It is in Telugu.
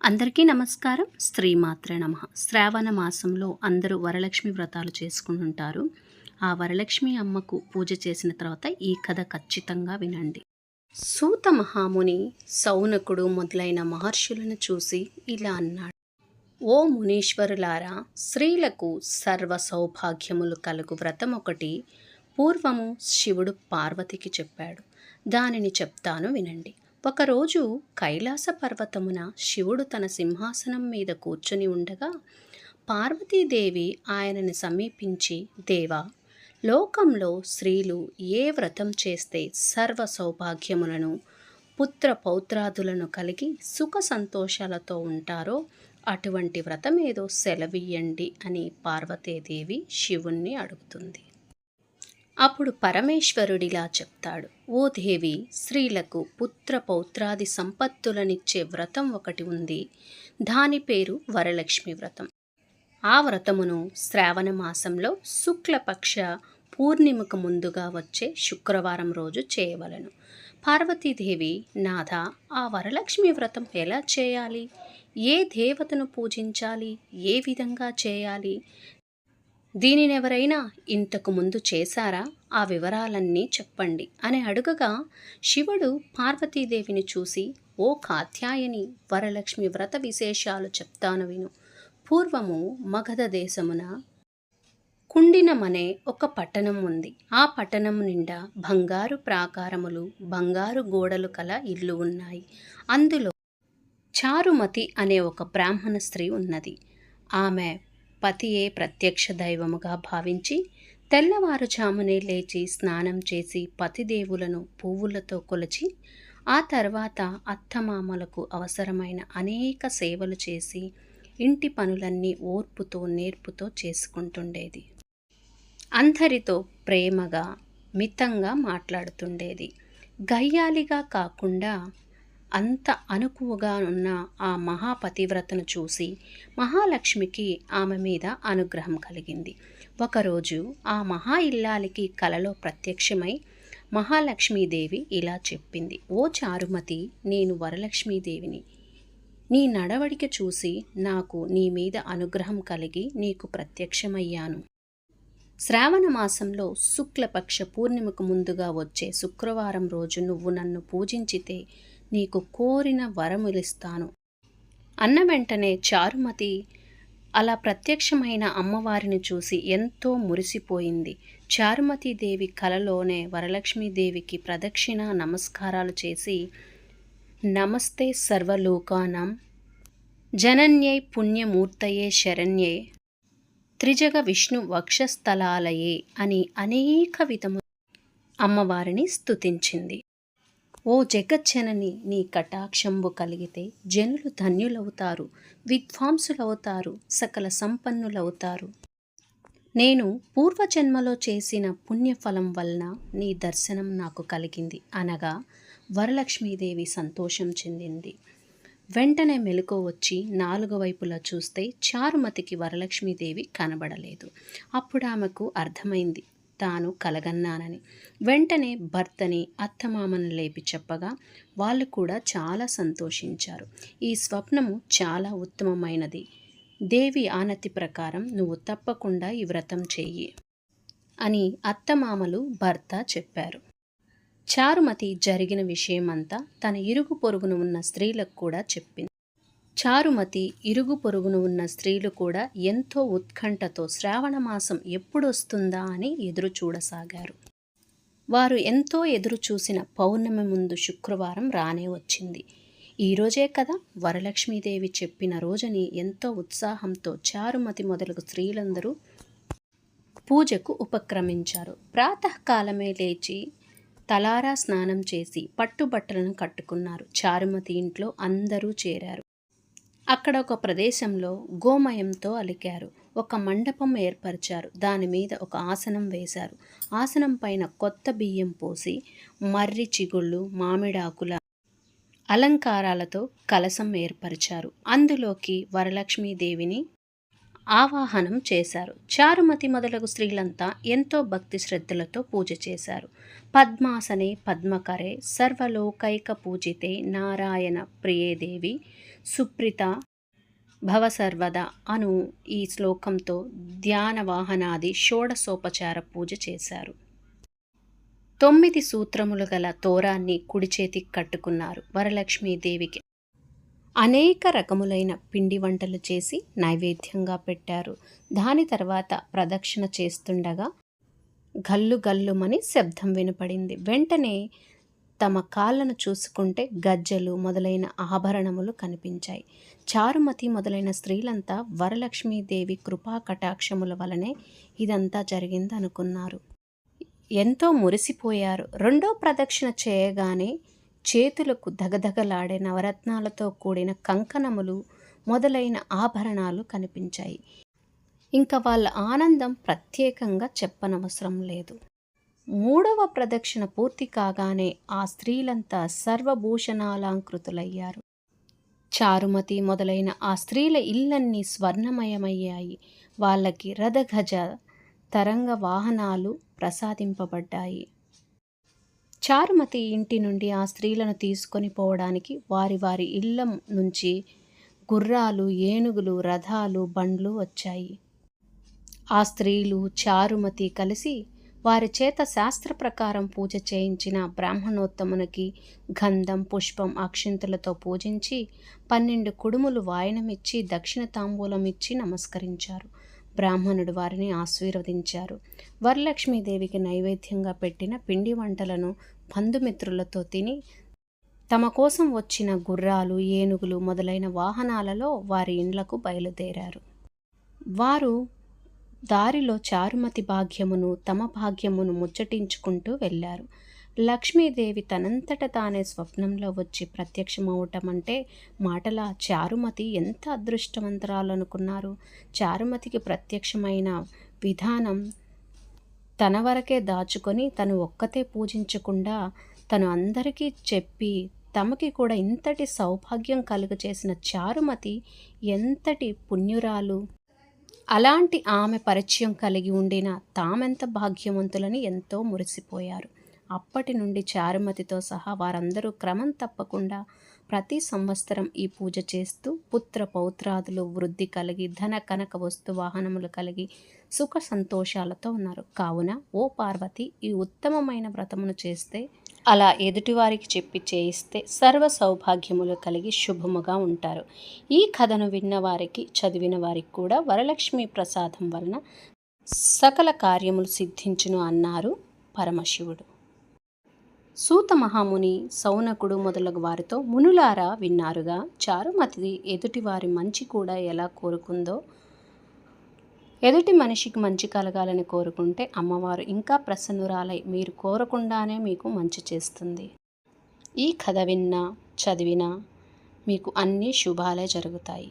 అందరికీ నమస్కారం. స్త్రీమాత్రే నమ. శ్రావణ మాసంలో అందరూ వరలక్ష్మి వ్రతాలు చేసుకుంటుంటారు ఆ వరలక్ష్మి అమ్మకు పూజ చేసిన తర్వాత ఈ కథ ఖచ్చితంగా వినండి. సూత మహాముని సౌనకుడు మొదలైన మహర్షులను చూసి ఇలా అన్నాడు. ఓ మునీశ్వరులారా స్త్రీలకు సర్వ సౌభాగ్యములు కలుగు వ్రతం ఒకటి పూర్వము శివుడు పార్వతికి చెప్పాడు. దానిని చెప్తాను వినండి. ఒకరోజు కైలాస పర్వతమున శివుడు తన సింహాసనం మీద కూర్చుని ఉండగా పార్వతీదేవి ఆయనని సమీపించి దేవా లోకంలో స్త్రీలు ఏ వ్రతం చేస్తే సర్వ సౌభాగ్యములను పుత్ర పౌత్రాదులను కలిగి సుఖ సంతోషాలతో ఉంటారో అటువంటి వ్రతం ఏదో సెలవియ్యండి అని పార్వతీదేవి శివుణ్ణి అడుగుతుంది. అప్పుడు పరమేశ్వరుడిలా చెప్తాడు ఓ దేవి స్త్రీలకు పుత్ర పౌత్రాది సంపత్తులనిచ్చే వ్రతం ఒకటి ఉంది. దాని పేరు వరలక్ష్మి వ్రతం. ఆ వ్రతమును శ్రావణ మాసంలో శుక్లపక్ష పూర్ణిమకు ముందుగా వచ్చే శుక్రవారం రోజు చేయవలను. పార్వతీదేవి నాథ ఆ వరలక్ష్మి వ్రతం ఎలా చేయాలి? ఏ దేవతను పూజించాలి? ఏ విధంగా చేయాలి? దీనినెవరైనా ఇంతకు ముందు చేశారా? ఆ వివరాలన్నీ చెప్పండి. అని అడుగగా శివుడు పార్వతీదేవిని చూసి ఓ కాత్యాయని వరలక్ష్మి వ్రత విశేషాలు చెప్తాను విను. పూర్వము మగధ దేశమున కుండినమనే ఒక పట్టణం ఉంది. ఆ పట్టణం నిండా బంగారు ప్రాకారములు బంగారు గోడలు కల ఇల్లు ఉన్నాయి. అందులో చారుమతి అనే ఒక బ్రాహ్మణ స్త్రీ ఉన్నది. ఆమె పతియే ప్రత్యక్ష దైవముగా భావించి తెల్లవారుజామునే లేచి స్నానం చేసి పతిదేవులను పువ్వులతో కొలిచి ఆ తర్వాత అత్తమామలకు అవసరమైన అనేక సేవలు చేసి ఇంటి పనులన్నీ ఓర్పుతో నేర్పుతో చేసుకుంటుండేది. అందరితో ప్రేమగా మితంగా మాట్లాడుతుండేది. గయ్యాలిగా కాకుండా అంత అనుకువగా ఉన్న ఆ మహాపతివ్రతను చూసి మహాలక్ష్మికి ఆమె మీద అనుగ్రహం కలిగింది. ఒకరోజు ఆ మహా ఇల్లాలికి కలలో ప్రత్యక్షమై మహాలక్ష్మీదేవి ఇలా చెప్పింది. ఓ చారుమతి నేను వరలక్ష్మీదేవిని. నీ నడవడిక చూసి నాకు నీ మీద అనుగ్రహం కలిగి నీకు ప్రత్యక్షమయ్యాను. శ్రావణ మాసంలో శుక్లపక్ష పూర్ణిమకు ముందుగా వచ్చే శుక్రవారం రోజు నువ్వు నన్ను పూజించితే నీకు కోరిన వరములిస్తాను. అన్న వెంటనే చారుమతి అలా ప్రత్యక్షమైన అమ్మవారిని చూసి ఎంతో మురిసిపోయింది. చారుమతీదేవి కలలోనే వరలక్ష్మీదేవికి ప్రదక్షిణ నమస్కారాలు చేసి నమస్తే సర్వలోకానం. జనన్యై పుణ్యమూర్తయే శరణ్యే. త్రిజగ విష్ణు వక్షస్థలాలయే అని అనేక విధము అమ్మవారిని స్తుతించింది. ఓ జగచ్చనని నీ కటాక్షంబు కలిగితే జనులు ధన్యులవుతారు విద్వాంసులవుతారు సకల సంపన్నులవుతారు. నేను పూర్వజన్మలో చేసిన పుణ్యఫలం వలన నీ దర్శనం నాకు కలిగింది. అనగా వరలక్ష్మీదేవి సంతోషం చెందింది. వెంటనే మెలకు వచ్చి నాలుగు వైపులా చూస్తే చారుమతికి వరలక్ష్మీదేవి కనబడలేదు. అప్పుడు ఆమెకు అర్థమైంది తాను కలగన్నానని. వెంటనే భర్తని అత్తమామను లేపి చెప్పగా వాళ్ళు కూడా చాలా సంతోషించారు. ఈ స్వప్నము చాలా ఉత్తమమైనది. దేవి ఆనతి ప్రకారం నువ్వు తప్పకుండా ఈ వ్రతం చెయ్యి అని అత్తమామలు భర్త చెప్పారు. చారుమతి జరిగిన విషయమంతా తన ఇరుగు పొరుగున ఉన్న స్త్రీలకు కూడా చెప్పింది. చారుమతి ఇరుగు పొరుగున ఉన్న స్త్రీలు కూడా ఎంతో ఉత్కంఠతో శ్రావణమాసం ఎప్పుడొస్తుందా అని ఎదురు చూడసాగారు. వారు ఎంతో ఎదురు చూసిన పౌర్ణమి ముందు శుక్రవారం రానే వచ్చింది. ఈరోజే కదా వరలక్ష్మీదేవి చెప్పిన రోజుని ఎంతో ఉత్సాహంతో చారుమతి మొదలగు స్త్రీలందరూ పూజకు ఉపక్రమించారు. ప్రాతకాలమే లేచి తలారా స్నానం చేసి పట్టుబట్టలను కట్టుకున్నారు. చారుమతి ఇంట్లో అందరూ చేరారు. అక్కడ ఒక ప్రదేశంలో గోమయంతో అలికారు. ఒక మండపం ఏర్పరిచారు. దాని మీద ఒక ఆసనం వేశారు. ఆసనం పైన కొత్త బియ్యం పోసి మర్రి చిగుళ్ళు మామిడాకుల అలంకారాలతో కలసం ఏర్పరిచారు. అందులోకి వరలక్ష్మీదేవిని ఆవాహనం చేశారు. చారుమతి మొదలగు స్త్రీలంతా ఎంతో భక్తి శ్రద్ధలతో పూజ చేశారు. పద్మాసనే పద్మకరే సర్వలోకైక పూజితే నారాయణ ప్రియదేవి సుప్రిత భవసర్వద అను ఈ శ్లోకంతో ధ్యాన వాహనాది షోడసోపచార పూజ చేశారు. తొమ్మిది సూత్రములు గల తోరాన్ని కుడి చేతికి కట్టుకున్నారు వరలక్ష్మీదేవికి. అనేక రకములైన పిండి వంటలు చేసి నైవేద్యంగా పెట్టారు. దాని తర్వాత ప్రదక్షిణ చేస్తుండగా గల్లు గల్లుమని శబ్దం వినపడింది. వెంటనే తమ కాళ్ళను చూసుకుంటే గజ్జలు మొదలైన ఆభరణములు కనిపించాయి. చారుమతి మొదలైన స్త్రీలంతా వరలక్ష్మీదేవి కృపా కటాక్షముల వలనే ఇదంతా జరిగిందనుకున్నారు. ఎంతో మురిసిపోయారు. రెండో ప్రదక్షిణ చేయగానే చేతులకు దగదగలాడే నవరత్నాలతో కూడిన కంకణములు మొదలైన ఆభరణాలు కనిపించాయి. ఇంకా వాళ్ళ ఆనందం ప్రత్యేకంగా చెప్పనవసరం లేదు. మూడవ ప్రదక్షిణ పూర్తి కాగానే ఆ స్త్రీలంతా సర్వభూషణాలంకృతులయ్యారు. చారుమతి మొదలైన ఆ స్త్రీల ఇళ్ళన్నీ స్వర్ణమయమయ్యాయి. వాళ్ళకి రథగజ తరంగ వాహనాలు ప్రసాదింపబడ్డాయి. చారుమతి ఇంటి నుండి ఆ స్త్రీలను తీసుకొని పోవడానికి వారి వారి ఇళ్ళ నుంచి గుర్రాలు ఏనుగులు రథాలు బండ్లు వచ్చాయి. ఆ స్త్రీలు చారుమతి కలిసి వారి చేత శాస్త్ర ప్రకారం పూజ చేయించిన బ్రాహ్మణోత్తమునికి గంధం పుష్పం అక్షింతలతో పూజించి పన్నెండు కుడుములు వాయనమిచ్చి దక్షిణ తాంబూలం ఇచ్చి నమస్కరించారు. బ్రాహ్మణుడు వారిని ఆశీర్వదించారు. వరలక్ష్మీదేవికి నైవేద్యంగా పెట్టిన పిండి వంటలను బంధుమిత్రులతో తిని తమ కోసం వచ్చిన గుర్రాలు ఏనుగులు మొదలైన వాహనాలలో వారి ఇండ్లకు బయలుదేరారు. వారు దారిలో చారుమతి భాగ్యమును తమ భాగ్యమును ముచ్చటించుకుంటూ వెళ్ళారు. లక్ష్మీదేవి తనంతట తానే స్వప్నంలో వచ్చి ప్రత్యక్షమవటం అంటే మాటల చారుమతి ఎంత అదృష్టవంతరాలు అనుకున్నారు చారుమతికి ప్రత్యక్షమైన విధానం తన వరకే దాచుకొని తను ఒక్కతే పూజించకుండా తను అందరికీ చెప్పి తమకి కూడా ఇంతటి సౌభాగ్యం కలుగచేసిన చారుమతి ఎంతటి పుణ్యురాలు? అలాంటి ఆమె పరిచయం కలిగి ఉండిన తామెంత భాగ్యవంతులని ఎంతో మురిసిపోయారు. అప్పటి నుండి చారుమతితో సహా వారందరూ క్రమం తప్పకుండా ప్రతి సంవత్సరం ఈ పూజ చేస్తూ పుత్ర పౌత్రాదులు వృద్ధి కలిగి ధన కనక వస్తు వాహనములు కలిగి సుఖ సంతోషాలతో ఉన్నారు. కావున ఓ పార్వతి ఈ ఉత్తమమైన వ్రతమును చేస్తే అలా ఎదుటివారికి చెప్పి చేయిస్తే సర్వ సౌభాగ్యములు కలిగి శుభముగా ఉంటారు. ఈ కథను విన్న వారికి చదివిన వారికి కూడా వరలక్ష్మి ప్రసాదం వలన సకల కార్యములు సిద్ధించును అన్నారు పరమశివుడు. సూత మహాముని సౌనకుడు మొదలగు వారితో మునులారా విన్నారుగా చారుమతి ఎదుటివారి మంచి కూడా ఎలా కోరుకుందో ఎదుటి మనిషికి మంచి కలగాలని కోరుకుంటే అమ్మవారు ఇంకా ప్రసన్నురాలై మీరు కోరకుండానే మీకు మంచి చేస్తుంది. ఈ కథ విన్నా చదివినా మీకు అన్ని శుభాలే జరుగుతాయి.